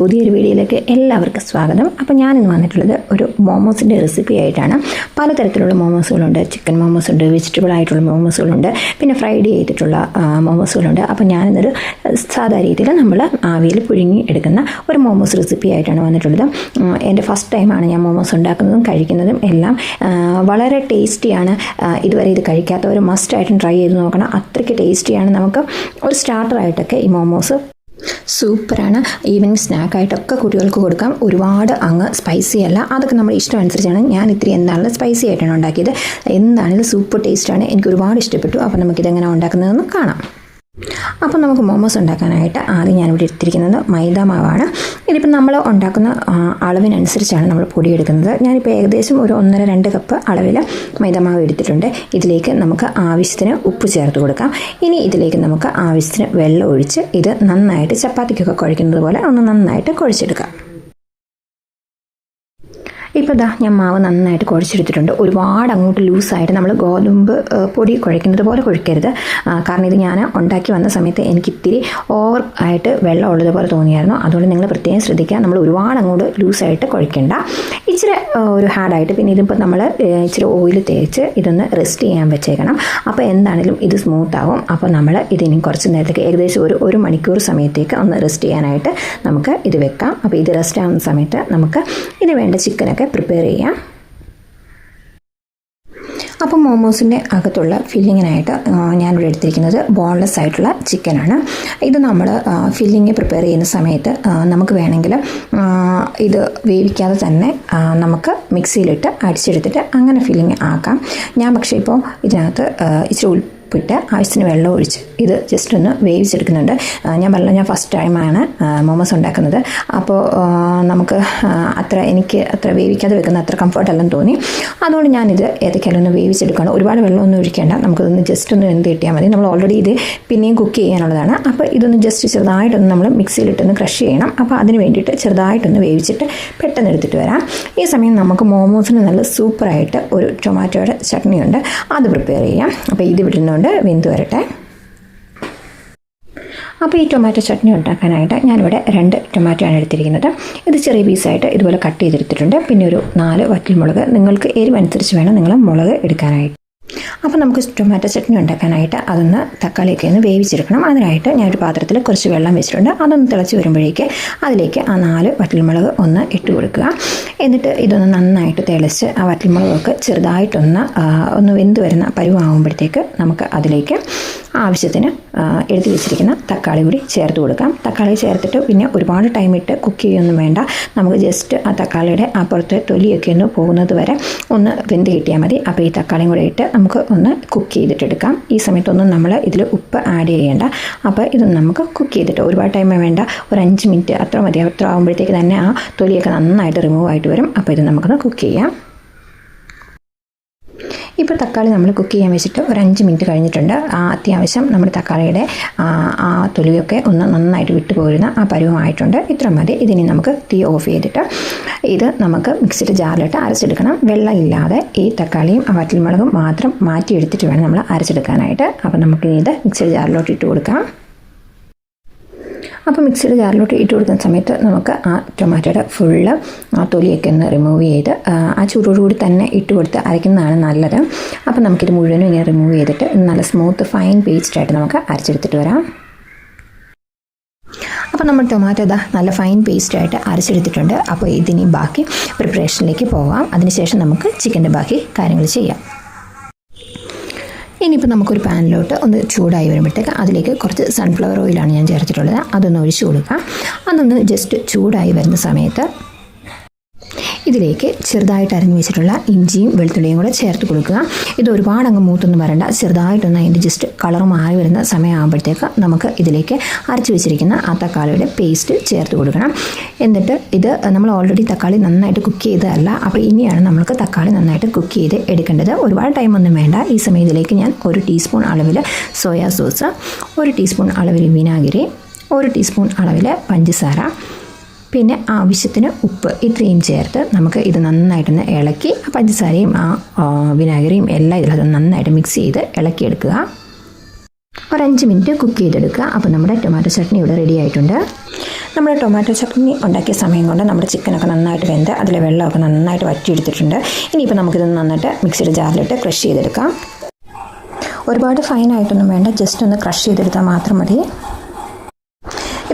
പുതിയൊരു വീഡിയോയിലേക്ക് എല്ലാവർക്കും സ്വാഗതം. അപ്പോൾ ഞാനിന്ന് വന്നിട്ടുള്ളത് ഒരു മോമോസിന്റെ റെസിപ്പി ആയിട്ടാണ്. പലതരത്തിലുള്ള മോമോസുകളുണ്ട്. ചിക്കൻ മോമോസുണ്ട് വെജിറ്റബിൾ ആയിട്ടുള്ള മോമോസുകളുണ്ട്. പിന്നെ ഫ്രൈഡ് ചെയ്തിട്ടുള്ള മോമോസുകളുണ്ട്. അപ്പോൾ ഞാനിന്നൊരു സാധാ രീതിയിൽ നമ്മൾ ആവിയിൽ പുഴുങ്ങി എടുക്കുന്ന ഒരു മോമോസ് റെസിപ്പി ആയിട്ടാണ് വന്നിട്ടുള്ളത്. എന്റെ ഫസ്റ്റ് ടൈമാണ് ഞാൻ മോമോസ് ഉണ്ടാക്കുന്നതും കഴിക്കുന്നതും എല്ലാം വളരെ ടേസ്റ്റിയാണ്. ഇതുവരെ ഇത് കഴിക്കാത്തവർ മസ്റ്റായിട്ടും ട്രൈ ചെയ്ത് നോക്കണം. അത്രയ്ക്ക് ടേസ്റ്റിയാണ് നമുക്ക് ഒരു സ്റ്റാർട്ടറായിട്ടൊക്കെ ഈ മോമോസ് സൂപ്പറാണ്. ഈവനിങ് സ്നാക്കായിട്ടൊക്കെ കുട്ടികൾക്ക് കൊടുക്കാം. ഒരുപാട് അങ്ങ് സ്പൈസി അല്ല. അതൊക്കെ നമ്മുടെ ഇഷ്ടം അനുസരിച്ചാണ് ഞാൻ ഇത്തിരി എന്താണെങ്കിലും സ്പൈസി ആയിട്ടാണ് ഉണ്ടാക്കിയത്. എന്താണെങ്കിലും സൂപ്പർ ടേസ്റ്റാണ് എനിക്ക് ഒരുപാട് ഇഷ്ടപ്പെട്ടു. അപ്പോൾ നമുക്കിതെങ്ങനെ ഉണ്ടാക്കുന്നതെന്ന് കാണാം. അപ്പോൾ നമുക്ക് മോമോസ് ഉണ്ടാക്കാനായിട്ട് ആദ്യം ഞാനിവിടെ എടുത്തിരിക്കുന്നത് മൈദ മാവാണ്. ഇതിപ്പോൾ നമ്മൾ ഉണ്ടാക്കുന്ന അളവിനനുസരിച്ചാണ് നമ്മൾ പൊടിയെടുക്കുന്നത്. ഞാനിപ്പോൾ ഏകദേശം ഒരു ഒന്നര രണ്ട് കപ്പ് അളവിൽ മൈദ മാവ് എടുത്തിട്ടുണ്ട്. ഇതിലേക്ക് നമുക്ക് ആവശ്യത്തിന് ഉപ്പ് ചേർത്ത് കൊടുക്കാം. ഇനി ഇതിലേക്ക് നമുക്ക് ആവശ്യത്തിന് വെള്ളം ഒഴിച്ച് ഇത് നന്നായിട്ട് ചപ്പാത്തിക്കൊക്കെ കുഴയ്ക്കുന്നത് പോലെ ഒന്ന് നന്നായിട്ട് കുഴച്ചെടുക്കാം. ഇപ്പോൾ ദാ ഞാൻ മാവ് നന്നായിട്ട് കുഴച്ചെടുത്തിട്ടുണ്ട്. ഒരുപാട് അങ്ങോട്ട് ലൂസായിട്ട് നമ്മൾ ഗോതമ്പ് പൊടി കുഴയ്ക്കുന്നത് പോലെ കുഴക്കരുത് കാരണം ഇത് ഞാൻ ഉണ്ടാക്കി വന്ന സമയത്ത് എനിക്ക് ഇത്തിരി ഓവർ ആയിട്ട് വെള്ളം ഉള്ളതുപോലെ തോന്നിയായിരുന്നു. അതുകൊണ്ട് നിങ്ങൾ പ്രത്യേകം ശ്രദ്ധിക്കുക. നമ്മൾ ഒരുപാട് അങ്ങോട്ട് ലൂസായിട്ട് കുഴയ്ക്കേണ്ട. ഇച്ചിരി ഒരു ഹാർഡായിട്ട് പിന്നെ ഇതിപ്പോൾ നമ്മൾ ഇച്ചിരി ഓയിൽ തേച്ച് ഇതൊന്ന് റെസ്റ്റ് ചെയ്യാൻ വെച്ചേക്കണം. അപ്പോൾ എന്താണെങ്കിലും ഇത് സ്മൂത്ത് ആവും. അപ്പോൾ നമ്മൾ ഇതിനി കുറച്ച് നേരത്തേക്ക് ഏകദേശം ഒരു ഒരു മണിക്കൂർ സമയത്തേക്ക് ഒന്ന് റെസ്റ്റ് ചെയ്യാനായിട്ട് നമുക്ക് ഇത് വെക്കാം. അപ്പോൾ ഇത് റെസ്റ്റ് ആവുന്ന സമയത്ത് നമുക്ക് ഇതിന് വേണ്ട ചിക്കനൊക്കെ പ്രിപ്പയർ ചെയ്യാം. അപ്പം മോമോസിന്റെ അകത്തുള്ള ഫില്ലിങ്ങിനായിട്ട് ഞാനിവിടെ എടുത്തിരിക്കുന്നത് ബോൺലെസ് ആയിട്ടുള്ള ചിക്കനാണ് ഇത് നമ്മൾ ഫില്ലിങ് പ്രിപ്പയർ ചെയ്യുന്ന സമയത്ത് നമുക്ക് വേണമെങ്കിൽ ഇത് വേവിക്കാതെ തന്നെ നമുക്ക് മിക്സിയിലിട്ട് അടിച്ചെടുത്തിട്ട് അങ്ങനെ ഫില്ലിങ് ആക്കാം. ഞാൻ പക്ഷേ ഇപ്പോൾ ഇതിനകത്ത് ഇച്ചിരി ഉൾപ്പിട്ട് ആവശ്യത്തിന് വെള്ളം ഒഴിച്ച് ഇത് ജസ്റ്റ് ഒന്ന് വേവിച്ചെടുക്കുന്നുണ്ട്. ഞാൻ പറഞ്ഞ ഞാൻ ഫസ്റ്റ് ടൈമാണ് മോമോസ് ഉണ്ടാക്കുന്നത്. അപ്പോൾ നമുക്ക് അത്ര എനിക്ക് അത്ര വേവിക്കാതെ വെക്കുന്ന അത്ര കംഫർട്ട് അല്ലെന്ന് തോന്നി. അതുകൊണ്ട് ഞാനിത് ഏതൊക്കെയാലും ഒന്ന് വേവിച്ചെടുക്കണം ഒരുപാട് വെള്ളമൊന്നും ഒഴിക്കേണ്ട. നമുക്കിതൊന്ന് ജസ്റ്റ് ഒന്ന് എന്ത് കിട്ടിയാൽ മതി. നമ്മൾ ഓൾറെഡി ഇത് പിന്നെയും കുക്ക് ചെയ്യാനുള്ളതാണ്. അപ്പോൾ ഇതൊന്ന് ജസ്റ്റ് ചെറുതായിട്ടൊന്ന് നമ്മൾ മിക്സിയിലിട്ടൊന്ന് ക്രഷ് ചെയ്യണം. അപ്പോൾ അതിന് വേണ്ടിയിട്ട് ചെറുതായിട്ടൊന്ന് വേവിച്ചിട്ട് പെട്ടെന്ന് എടുത്തിട്ട് വരാം. ഈ സമയം നമുക്ക് മോമോസിന് നല്ല സൂപ്പറായിട്ട് ഒരു ടൊമാറ്റോയുടെ ചട്നിയുണ്ട്. അത് പ്രിപ്പയർ ചെയ്യാം. അപ്പോൾ ഇത് വിടുന്നുണ്ട് വെന്ത് വരട്ടെ. അപ്പോൾ ഈ ടൊമാറ്റോ ചട്നി ഉണ്ടാക്കാനായിട്ട് ഞാനിവിടെ രണ്ട് ടൊമാറ്റോ ആണ് എടുത്തിരിക്കുന്നത്. ഇത് ചെറിയ പീസായിട്ട് ഇതുപോലെ കട്ട് ചെയ്തെടുത്തിട്ടുണ്ട്. പിന്നെ ഒരു നാല് വറ്റൽ മുളക് നിങ്ങൾക്ക് എരിവനുസരിച്ച് വേണം നിങ്ങൾ മുളക് എടുക്കാനായിട്ട്. അപ്പോൾ നമുക്ക് ടൊമാറ്റോ ചട്നി ഉണ്ടാക്കാനായിട്ട് അതൊന്ന് തക്കാളിയൊക്കെ ഒന്ന് വേവിച്ചെടുക്കണം. അതിനായിട്ട് ഞാനൊരു പാത്രത്തിൽ കുറച്ച് വെള്ളം വെച്ചിട്ടുണ്ട്. അതൊന്ന് തിളച്ച് വരുമ്പോഴേക്ക് അതിലേക്ക് ആ നാല് വറ്റൽമുളക് ഒന്ന് ഇട്ട് കൊടുക്കുക. എന്നിട്ട് ഇതൊന്ന് നന്നായിട്ട് തിളച്ച് ആ വറ്റൽമുളകൊക്കെ ചെറുതായിട്ടൊന്ന് ഒന്ന് വെന്ത് വരുന്ന പരുവാകുമ്പോഴത്തേക്ക് നമുക്ക് അതിലേക്ക് ആവശ്യത്തിന് എടുത്തു വെച്ചിരിക്കുന്ന തക്കാളി കൂടി ചേർത്ത് കൊടുക്കാം. തക്കാളി ചേർത്തിട്ട് പിന്നെ ഒരുപാട് ടൈം ഇട്ട് കുക്ക് ചെയ്യൊന്നും വേണ്ട. നമുക്ക് ജസ്റ്റ് ആ തക്കാളിയുടെ അപ്പുറത്തെ തൊലിയൊക്കെ ഒന്ന് പോകുന്നത് വരെ ഒന്ന് വെന്ത് കിട്ടിയാൽ മതി. അപ്പോൾ ഈ തക്കാളിയും കൂടെ ഇട്ട് നമുക്ക് ഒന്ന് കുക്ക് ചെയ്തിട്ടെടുക്കാം ഈ സമയത്തൊന്നും നമ്മൾ ഇതിൽ ഉപ്പ് ആഡ് ചെയ്യേണ്ട. അപ്പോൾ ഇത് നമുക്ക് കുക്ക് ചെയ്തിട്ട് ഒരുപാട് ടൈം വേണ്ട. ഒരു അഞ്ച് മിനിറ്റ് അത്ര മതി. അത്ര ആകുമ്പോഴത്തേക്ക് തന്നെ ആ തൊലിയൊക്കെ നന്നായിട്ട് റിമൂവ് ആയിട്ട് വരും. അപ്പോൾ ഇത് നമുക്കൊന്ന് കുക്ക് ചെയ്യാം. ഇപ്പോൾ തക്കാളി നമ്മൾ കുക്ക് ചെയ്യാൻ വെച്ചിട്ട് ഒരു അഞ്ച് മിനിറ്റ് കഴിഞ്ഞിട്ടുണ്ട്. ആ അത്യാവശ്യം നമ്മുടെ തക്കാളിയുടെ ആ തൊലിയൊക്കെ ഒന്ന് നന്നായിട്ട് വിട്ടു പോരുന്ന ആ പരുവമായിട്ടുണ്ട്. ഇത്ര മതി. ഇതിനി നമുക്ക് തീ ഓഫ് ചെയ്തിട്ട് ഇത് നമുക്ക് മിക്സിയുടെ ജാറിലിട്ട് അരച്ചെടുക്കണം. വെള്ളം ഇല്ലാതെ ഈ തക്കാളിയും വറ്റൽമുളകും മാത്രം മാറ്റിയെടുത്തിട്ട് വേണം നമ്മൾ അരച്ചെടുക്കാനായിട്ട്. അപ്പോൾ നമുക്ക് ഇത് മിക്സിയുടെ ജാറിലോട്ട് ഇട്ട് കൊടുക്കാം. അപ്പോൾ മിക്സിയുടെ ജാറിലോട്ട് ഇട്ട് കൊടുക്കുന്ന സമയത്ത് നമുക്ക് ആ ടൊമാറ്റോയുടെ ഫുള്ള് ആ തൊലിയൊക്കെ ഒന്ന് റിമൂവ് ചെയ്ത് ആ, ചൂടോടുകൂടി തന്നെ ഇട്ട് കൊടുത്ത് അരയ്ക്കുന്നതാണ് നല്ലത്. അപ്പോൾ നമുക്കിത് മുഴുവനും ഇങ്ങനെ റിമൂവ് ചെയ്തിട്ട് നല്ല സ്മൂത്ത് ഫൈൻ പേസ്റ്റായിട്ട് നമുക്ക് അരച്ചെടുത്തിട്ട് വരാം. അപ്പോൾ നമ്മൾ ടൊമാറ്റോ ഇതാ നല്ല ഫൈൻ പേസ്റ്റായിട്ട് അരച്ചെടുത്തിട്ടുണ്ട്. അപ്പോൾ ഇതിനി ബാക്കി പ്രിപ്പറേഷനിലേക്ക് പോകാം അതിനുശേഷം നമുക്ക് ചിക്കന്റെ ബാക്കി കാര്യങ്ങൾ ചെയ്യാം. ഇനിയിപ്പോൾ നമുക്കൊരു പാനിലോട്ട് ഒന്ന് ചൂടായി വരുമ്പോഴത്തേക്ക് അതിലേക്ക് കുറച്ച് സൺഫ്ലവർ ഓയിലാണ് ഞാൻ ചേർത്തിട്ടുള്ളത്. അതൊന്ന് ഒഴിച്ചു കൊടുക്കാം. അതൊന്ന് ജസ്റ്റ് ചൂടായി വരുന്ന സമയത്ത് ഇതിലേക്ക് ചെറുതായിട്ട് അരഞ്ഞു വെച്ചിട്ടുള്ള ഇഞ്ചിയും വെളുത്തുള്ളിയും കൂടെ ചേർത്ത് കൊടുക്കുക. ഇത് ഒരുപാട് അങ്ങ് മൂത്തൊന്നും വരണ്ട ചെറുതായിട്ടൊന്ന് അതിന്റെ ജസ്റ്റ് കളർ മാറി വരുന്ന സമയമാകുമ്പോഴത്തേക്ക് നമുക്ക് ഇതിലേക്ക് അരച്ചു വെച്ചിരിക്കുന്ന ആ തക്കാളിയുടെ പേസ്റ്റ് ചേർത്ത് കൊടുക്കണം. എന്നിട്ട് ഇത് നമ്മൾ ഓൾറെഡി തക്കാളി നന്നായിട്ട് കുക്ക് ചെയ്തതല്ല അപ്പോൾ ഇനിയാണ് നമുക്ക് തക്കാളി നന്നായിട്ട് കുക്ക് ചെയ്ത് എടുക്കേണ്ടത്. ഒരുപാട് ടൈമൊന്നും വേണ്ട. ഈ സമയത്തിലേക്ക് ഞാൻ ഒരു ടീസ്പൂൺ അളവിൽ സോയാ സോസ് ഒരു ടീസ്പൂൺ അളവിൽ വിനാഗിരി ഒരു ടീസ്പൂൺ അളവിൽ പഞ്ചസാര പിന്നെ ആവശ്യത്തിന് ഉപ്പ്. ഇത്രയും ചേർത്ത് നമുക്ക് ഇത് നന്നായിട്ടൊന്ന് ഇളക്കി പഞ്ചസാരയും ആ വിനാഗിരിയും എല്ലാം ഇതിലത് നന്നായിട്ട് മിക്സ് ചെയ്ത് ഇളക്കിയെടുക്കുക. ഒരഞ്ച് മിനിറ്റ് കുക്ക് ചെയ്തെടുക്കുക. അപ്പോൾ നമ്മുടെ ടൊമാറ്റോ ചട്നി ഇവിടെ റെഡി ആയിട്ടുണ്ട്. നമ്മൾ ടൊമാറ്റോ ചട്നി ഉണ്ടാക്കിയ സമയം കൊണ്ട് നമ്മുടെ ചിക്കനൊക്കെ നന്നായിട്ട് വെന്ത് അതിലെ വെള്ളമൊക്കെ നന്നായിട്ട് വറ്റിയെടുത്തിട്ടുണ്ട്. ഇനിയിപ്പോൾ നമുക്കിത് നന്നായിട്ട് മിക്സിയുടെ ജാറിലിട്ട് ക്രഷ് ചെയ്തെടുക്കാം. ഒരുപാട് ഫൈനായിട്ടൊന്നും വേണ്ട ജസ്റ്റ് ഒന്ന് ക്രഷ് ചെയ്തെടുത്താൽ മാത്രം മതി.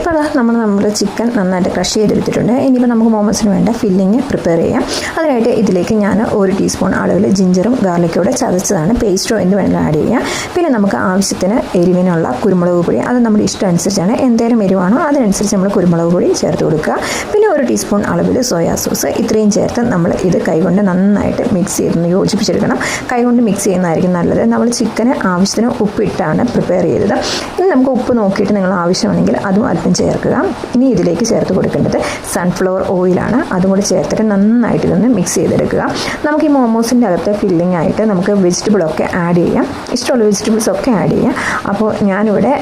ഇപ്പോൾ അതാ നമ്മൾ നമ്മുടെ ചിക്കൻ നന്നായിട്ട് ക്രഷ് ചെയ്തെടുത്തിട്ടുണ്ട്. ഇനിയിപ്പോൾ നമുക്ക് മോമോസിന് വേണ്ട ഫില്ലിങ് പ്രിപ്പയർ ചെയ്യാം. അതിനായിട്ട് ഇതിലേക്ക് ഞാൻ ഒരു ടീസ്പൂൺ അളവിൽ ജിഞ്ചറും ഗാർലിക്കോടെ ചതച്ചതാണ്. പേസ്റ്റോ എന്ന് വേണമെങ്കിൽ ആഡ് ചെയ്യാം. പിന്നെ നമുക്ക് ആവശ്യത്തിന് എരിവിനുള്ള കുരുമുളക് പൊടി. അത് നമ്മുടെ ഇഷ്ടം അനുസരിച്ചാണ്. എന്തേലും എരിവാണോ അതിനനുസരിച്ച് നമ്മൾ കുരുമുളക് പൊടി ചേർത്ത് കൊടുക്കുക. പിന്നെ ഒരു ടീസ്പൂൺ അളവിൽ സോയാ സോസ് ഇത്രയും ചേർത്ത് നമ്മൾ ഇത് കൈകൊണ്ട് നന്നായിട്ട് മിക്സ് ചെയ്ത് യോജിപ്പിച്ചെടുക്കണം. കൈകൊണ്ട് മിക്സ് ചെയ്യുന്നതായിരിക്കും നല്ലത്. നമ്മൾ ചിക്കന് ആവശ്യത്തിന് ഉപ്പിട്ടാണ് പ്രിപ്പയർ ചെയ്തത്. ഇനി നമുക്ക് ഉപ്പ് നോക്കിയിട്ട് നിങ്ങൾ ആവശ്യമാണെങ്കിൽ അതും അല്പം ചേർക്കുക. ഇനി ഇതിലേക്ക് ചേർത്ത് കൊടുക്കേണ്ടത് സൺഫ്ലവർ ഓയിലാണ് അതും കൂടി ചേർത്തിട്ട് നന്നായിട്ട് ഇതൊന്ന് മിക്സ് ചെയ്തെടുക്കുക. നമുക്ക് ഈ മോമോസിന്റെ അകത്ത് ഫില്ലിംഗ് ആയിട്ട് നമുക്ക് വെജിറ്റബിളൊക്കെ ആഡ് ചെയ്യാം. ഇഷ്ടമുള്ള വെജിറ്റബിൾസ് ഒക്കെ ആഡ് ചെയ്യാം. അപ്പോൾ ഞാനിവിടെ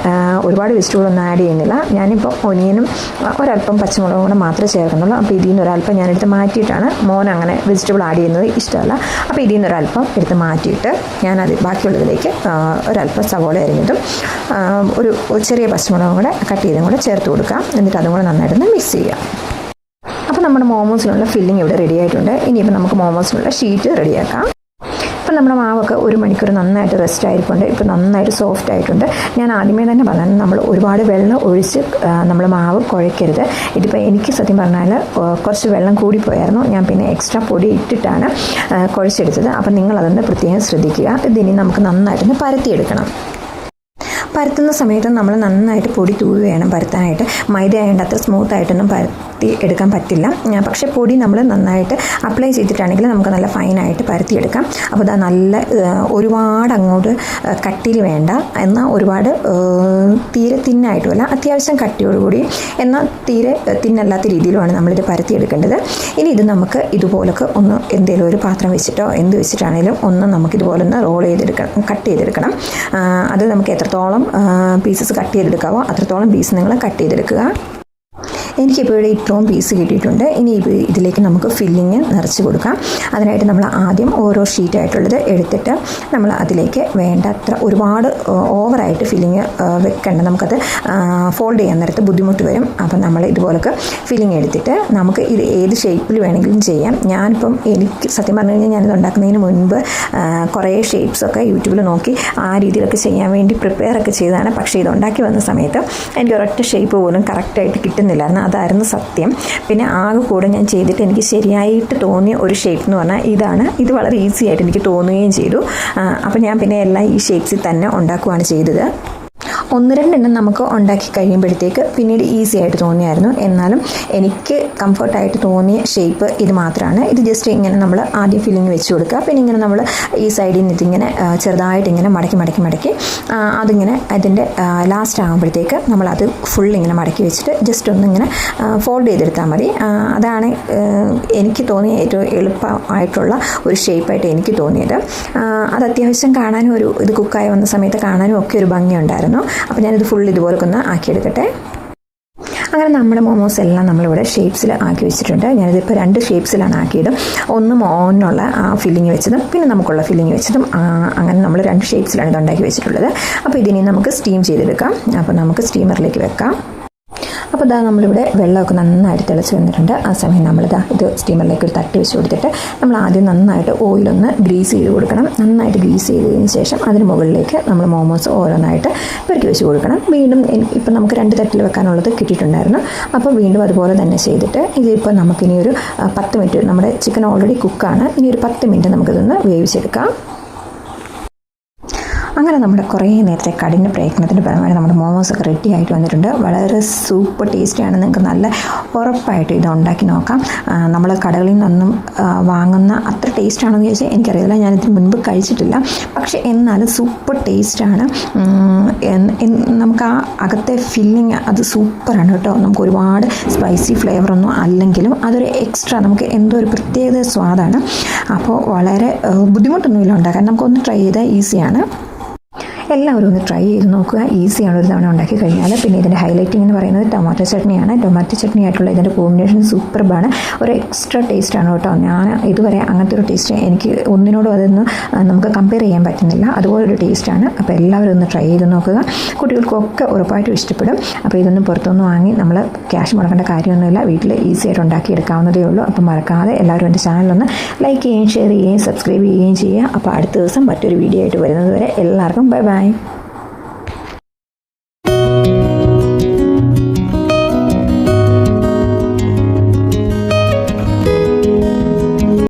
ഒരുപാട് വെജിറ്റബിളൊന്നും ആഡ് ചെയ്യുന്നില്ല. ഞാനിപ്പോൾ ഒനിയനും ഒരല്പം പച്ചമുളകും കൂടെ മാത്രമേ ചേർക്കുന്നുള്ളൂ. അപ്പോൾ ഇതിൽ നിന്ന് ഒരല്പം ഞാനെടുത്ത് മാറ്റിയിട്ടാണ് മോൻ അങ്ങനെ വെജിറ്റബിൾ ആഡ് ചെയ്യുന്നത് ഇഷ്ടമല്ല. അപ്പോൾ ഇതിൽ നിന്ന് ഒരല്പം എടുത്ത് മാറ്റിയിട്ട് ഞാനത് ബാക്കിയുള്ളതിലേക്ക് ഒരല്പം സവോള അരിഞ്ഞതും ഒരു ചെറിയ പച്ചമുളകും കൂടെ കട്ട് ചെയ്തും കൂടെ ചേർത്ത് കൊടുക്കാം. എന്നിട്ട് അതും കൂടെ നന്നായിട്ടൊന്ന് മിക്സ് ചെയ്യാം. അപ്പോൾ നമ്മുടെ മോമോസിനുള്ള ഫില്ലിംഗ് ഇവിടെ റെഡി ആയിട്ടുണ്ട്. ഇനിയിപ്പോൾ നമുക്ക് മോമോസിനുള്ള ഷീറ്റ് റെഡിയാക്കാം. ഇപ്പം നമ്മുടെ മാവൊക്കെ ഒരു മണിക്കൂർ നന്നായിട്ട് റെസ്റ്റ് ആയിരിക്കുന്നുണ്ട് ഇപ്പോൾ നന്നായിട്ട് സോഫ്റ്റ് ആയിട്ടുണ്ട്. ഞാൻ ആദ്യമേ തന്നെ പറഞ്ഞു നമ്മൾ ഒരുപാട് വെള്ളം ഒഴിച്ച് നമ്മൾ മാവ് കുഴയ്ക്കരുത്. ഇതിപ്പോൾ എനിക്ക് സത്യം പറഞ്ഞാൽ കുറച്ച് വെള്ളം കൂടിപ്പോയായിരുന്നു. ഞാൻ പിന്നെ എക്സ്ട്രാ പൊടി ഇട്ടിട്ടാണ് കുഴച്ചെടുത്തത്. അപ്പം നിങ്ങളതൊന്ന് പ്രത്യേകം ശ്രദ്ധിക്കുക. ഇതിനി നമുക്ക് നന്നായിട്ടൊന്ന് പരത്തിയെടുക്കണം. പരത്തുന്ന സമയത്ത് നമ്മൾ നന്നായിട്ട് പൊടി തൂവി വേണം പരത്താനായിട്ട്. മൈദ ആയതുകൊണ്ട് അത്ര സ്മൂത്ത് ആയിട്ടൊന്നും പരത്തി എടുക്കാൻ പറ്റില്ല. പക്ഷേ പൊടി നമ്മൾ നന്നായിട്ട് അപ്ലൈ ചെയ്തിട്ടാണെങ്കിൽ നമുക്ക് നല്ല ഫൈനായിട്ട് പരത്തിയെടുക്കാം. അപ്പോൾ ഇതാ നല്ല ഒരുപാട് അങ്ങോട്ട് കട്ടിയിൽ വേണ്ട. എന്നാൽ ഒരുപാട് തീരെ തിന്നായിട്ടുമല്ല അത്യാവശ്യം കട്ടിയോടുകൂടി എന്നാൽ തീരെ തിന്നല്ലാത്ത രീതിയിലുമാണ് നമ്മളിത് പരത്തിയെടുക്കേണ്ടത്. ഇനി ഇത് നമുക്ക് ഇതുപോലൊക്കെ ഒന്ന് എന്തെങ്കിലും ഒരു പാത്രം വെച്ചിട്ടോ എന്ത് വെച്ചിട്ടാണെങ്കിലും ഒന്ന് നമുക്ക് ഇതുപോലെ ഒന്ന് റോൾ ചെയ്തെടുക്കണം. കട്ട് ചെയ്തെടുക്കണം അത് നമുക്ക് എത്രത്തോളം പീസസ് കട്ട് ചെയ്തെടുക്കാവോ? അത്രത്തോളം പീസ് നിങ്ങൾ കട്ട് ചെയ്തെടുക്കുക. എനിക്കിപ്പോൾ ഇവിടെ ഇത്രയും പീസ് കിട്ടിയിട്ടുണ്ട്. ഇനി ഇതിലേക്ക് നമുക്ക് ഫില്ലിങ് നിറച്ച് കൊടുക്കാം. അതിനായിട്ട് നമ്മൾ ആദ്യം ഓരോ ഷീറ്റായിട്ടുള്ളത് എടുത്തിട്ട് നമ്മൾ അതിലേക്ക് വേണ്ടത്ര ഒരുപാട് ഓവറായിട്ട് ഫില്ലിങ് വെക്കണ്ട. നമുക്കത് ഫോൾഡ് ചെയ്യാൻ നേരത്ത് ബുദ്ധിമുട്ട് വരും. അപ്പം നമ്മൾ ഇതുപോലൊക്കെ ഫില്ലിങ് എടുത്തിട്ട് നമുക്ക് ഇത് ഏത് ഷേപ്പിൽ വേണമെങ്കിലും ചെയ്യാം. ഞാനിപ്പം എനിക്ക് സത്യം പറഞ്ഞു കഴിഞ്ഞാൽ ഞാനിത് ഉണ്ടാക്കുന്നതിന് മുൻപ് കുറേ ഷേപ്സൊക്കെ യൂട്യൂബിൽ നോക്കി ആ രീതിയിലൊക്കെ ചെയ്യാൻ വേണ്ടി പ്രിപ്പയർ ഒക്കെ ചെയ്തതാണ്. പക്ഷേ ഇത് ഉണ്ടാക്കി വന്ന സമയത്ത് എനിക്ക് ഒരൊറ്റ ഷേപ്പ് പോലും കറക്റ്റായിട്ട് കിട്ടുന്നില്ലായിരുന്നു അതായിരുന്നു സത്യം. പിന്നെ ആകെ കൂടെ ഞാൻ ചെയ്തിട്ട് എനിക്ക് ശരിയായിട്ട് തോന്നിയ ഒരു ഷേപ്പ് എന്ന് പറഞ്ഞാൽ ഇതാണ്. ഇത് വളരെ ഈസി ആയിട്ട് എനിക്ക് തോന്നുകയും ചെയ്തു. അപ്പോൾ ഞാൻ പിന്നെ എല്ലാം ഈ ഷേപ്സിൽ തന്നെ ഉണ്ടാക്കുകയാണ് ചെയ്തത്. ഒന്ന് രണ്ടെണ്ണം നമുക്ക് ഉണ്ടാക്കി കഴിയുമ്പോഴത്തേക്ക് പിന്നീട് ഈസി ആയിട്ട് തോന്നിയായിരുന്നു. എന്നാലും എനിക്ക് കംഫർട്ടായിട്ട് തോന്നിയ ഷേപ്പ് ഇത് മാത്രമാണ് ഇത് ജസ്റ്റ് ഇങ്ങനെ നമ്മൾ ആദ്യം ഫില്ലിങ് വെച്ച് കൊടുക്കുക. പിന്നെ ഇങ്ങനെ നമ്മൾ ഈ സൈഡിൽ നിന്ന് ഇതിങ്ങനെ ചെറുതായിട്ട് ഇങ്ങനെ മടക്കി മടക്കി മടക്കി അതിങ്ങനെ അതിന്റെ ലാസ്റ്റ് ആകുമ്പോഴത്തേക്ക് നമ്മളത് ഫുൾ ഇങ്ങനെ മടക്കി വെച്ചിട്ട് ജസ്റ്റ് ഒന്നിങ്ങനെ ഫോൾഡ് ചെയ്തെടുത്താൽ മതി. അതാണ് എനിക്ക് തോന്നിയ ഏറ്റവും എളുപ്പമായിട്ടുള്ള ഒരു ഷേപ്പായിട്ട് എനിക്ക് തോന്നിയത്. അത് അത്യാവശ്യം കാണാനും ഒരു ഇത് കുക്കായി വന്ന സമയത്ത് കാണാനും ഒക്കെ ഒരു ഭംഗിയുണ്ടായിരുന്നു. അപ്പോൾ ഞാനിത് ഫുൾ ഇതുപോലൊക്കെ ഒന്ന് ആക്കിയെടുക്കട്ടെ. അങ്ങനെ നമ്മുടെ മോമോസ് എല്ലാം നമ്മളിവിടെ ഷേപ്സിൽ ആക്കി വെച്ചിട്ടുണ്ട്. ഞാനിതിപ്പോൾ രണ്ട് ഷേപ്സിലാണ് ആക്കിയത്. ഒന്ന് മോനുള്ള ആ ഫില്ലിങ് വെച്ചതും പിന്നെ നമുക്കുള്ള ഫില്ലിങ് വെച്ചതും അങ്ങനെ നമ്മൾ രണ്ട് ഷേപ്സിലാണ് ഇത് ഉണ്ടാക്കി വെച്ചിട്ടുള്ളത്. അപ്പോൾ ഇതിനെ നമുക്ക് സ്റ്റീം ചെയ്തെടുക്കാം. അപ്പോൾ നമുക്ക് സ്റ്റീമറിലേക്ക് വെക്കാം. അപ്പോൾ ഇതാ നമ്മളിവിടെ വെള്ളമൊക്കെ നന്നായിട്ട് തിളച്ച് വന്നിട്ടുണ്ട്. ആ സമയം നമ്മളിതാ ഇത് സ്റ്റീമറിലേക്ക് ഒരു തട്ടി വെച്ച് കൊടുത്തിട്ട് നമ്മൾ ആദ്യം നന്നായിട്ട് ഓയിലൊന്ന് ഗ്രീസ് ചെയ്ത് കൊടുക്കണം. നന്നായിട്ട് ഗ്രീസ് ചെയ്തതിന് ശേഷം അതിന് മുകളിലേക്ക് നമ്മൾ മോമോസ് ഓരോന്നായിട്ട് പെറുക്കി വെച്ച് കൊടുക്കണം. വീണ്ടും ഇപ്പം നമുക്ക് രണ്ട് തട്ടിൽ വെക്കാനുള്ളത് കിട്ടിയിട്ടുണ്ടായിരുന്നു. അപ്പോൾ വീണ്ടും അതുപോലെ തന്നെ ചെയ്തിട്ട് ഇതിപ്പോൾ നമുക്കിനി ഒരു പത്ത് മിനിറ്റ് നമ്മുടെ ചിക്കൻ ഓൾറെഡി കുക്കാണ് ഇനി ഒരു പത്ത് മിനിറ്റ് നമുക്കിതൊന്ന് വേവിച്ചെടുക്കാം. അങ്ങനെ നമ്മുടെ കുറേ നേരത്തെ കഠിന പ്രയത്നത്തിന്റെ ഫലമായി നമ്മുടെ മോമോസ് ഒക്കെ റെഡി ആയിട്ട് വന്നിട്ടുണ്ട്. വളരെ സൂപ്പർ ടേസ്റ്റിയാണ് നിങ്ങൾക്ക് നല്ല ഉറപ്പായിട്ട് ഇത് ഉണ്ടാക്കി നോക്കാം. നമ്മൾ കടകളിൽ നിന്നും വാങ്ങുന്ന അത്ര ടേസ്റ്റ് ആണെന്ന് ചോദിച്ചാൽ എനിക്കറിയില്ല. ഞാനിതിന് മുൻപ് കഴിച്ചിട്ടില്ല. പക്ഷേ എന്നാലും സൂപ്പർ ടേസ്റ്റാണ് നമുക്ക് ആ അകത്തെ ഫില്ലിങ് അത് സൂപ്പറാണ് കേട്ടോ. നമുക്ക് ഒരുപാട് സ്പൈസി ഫ്ലേവറൊന്നും അല്ലെങ്കിലും അതൊരു എക്സ്ട്രാ നമുക്ക് എന്തോ ഒരു പ്രത്യേകത സ്വാദാണ്. അപ്പോൾ വളരെ ബുദ്ധിമുട്ടൊന്നുമില്ല ഉണ്ടാക്കാൻ. നമുക്കൊന്ന് ട്രൈ ചെയ്താൽ ഈസിയാണ് എല്ലാവരും ഒന്ന് ട്രൈ ചെയ്ത് നോക്കുക. ഈസിയാണ് ഒരു തവണ ഉണ്ടാക്കി കഴിഞ്ഞാൽ. പിന്നെ ഇതിന്റെ ഹൈലൈറ്റിംഗ് എന്ന് പറയുന്നത് ടൊമാറ്റോ ചട്നിയാണ് ടൊമാറ്റോ ചട്നി ആയിട്ടുള്ള ഇതിന്റെ കോമ്പിനേഷൻ സൂപ്പർബാണ് ഒരു എക്സ്ട്രാ ടേസ്റ്റാണ് കേട്ടോ. ഞാൻ ഇതുവരെ അങ്ങനത്തെ ഒരു ടേസ്റ്റ് എനിക്ക് ഒന്നിനോടും അതൊന്നും നമുക്ക് കമ്പയർ ചെയ്യാൻ പറ്റുന്നില്ല. അതുപോലെ അതുപോലൊരു ടേസ്റ്റാണ് അപ്പോൾ എല്ലാവരും ഒന്ന് ട്രൈ ചെയ്ത് നോക്കുക. കുട്ടികൾക്കൊക്കെ ഉറപ്പായിട്ടും ഇഷ്ടപ്പെടും. അപ്പോൾ ഇതൊന്നും പുറത്തുനിന്ന് വാങ്ങി നമ്മൾ ക്യാഷ് മുടക്കേണ്ട കാര്യമൊന്നുമില്ല. വീട്ടിൽ ഈസി ആയിട്ട് ഉണ്ടാക്കി എടുക്കാവുന്നതേ ഉള്ളൂ. അപ്പോൾ മറക്കാതെ എല്ലാവരും എന്റെ ചാനലൊന്ന് ലൈക്ക് ചെയ്യുകയും ഷെയർ ചെയ്യുകയും സബ്സ്ക്രൈബ് ചെയ്യുകയും ചെയ്യുക. അപ്പോൾ അടുത്ത ദിവസം മറ്റൊരു വീഡിയോ ആയിട്ട് വരുന്നത് വരെ എല്ലാവർക്കും ബൈ ബൈ Bye.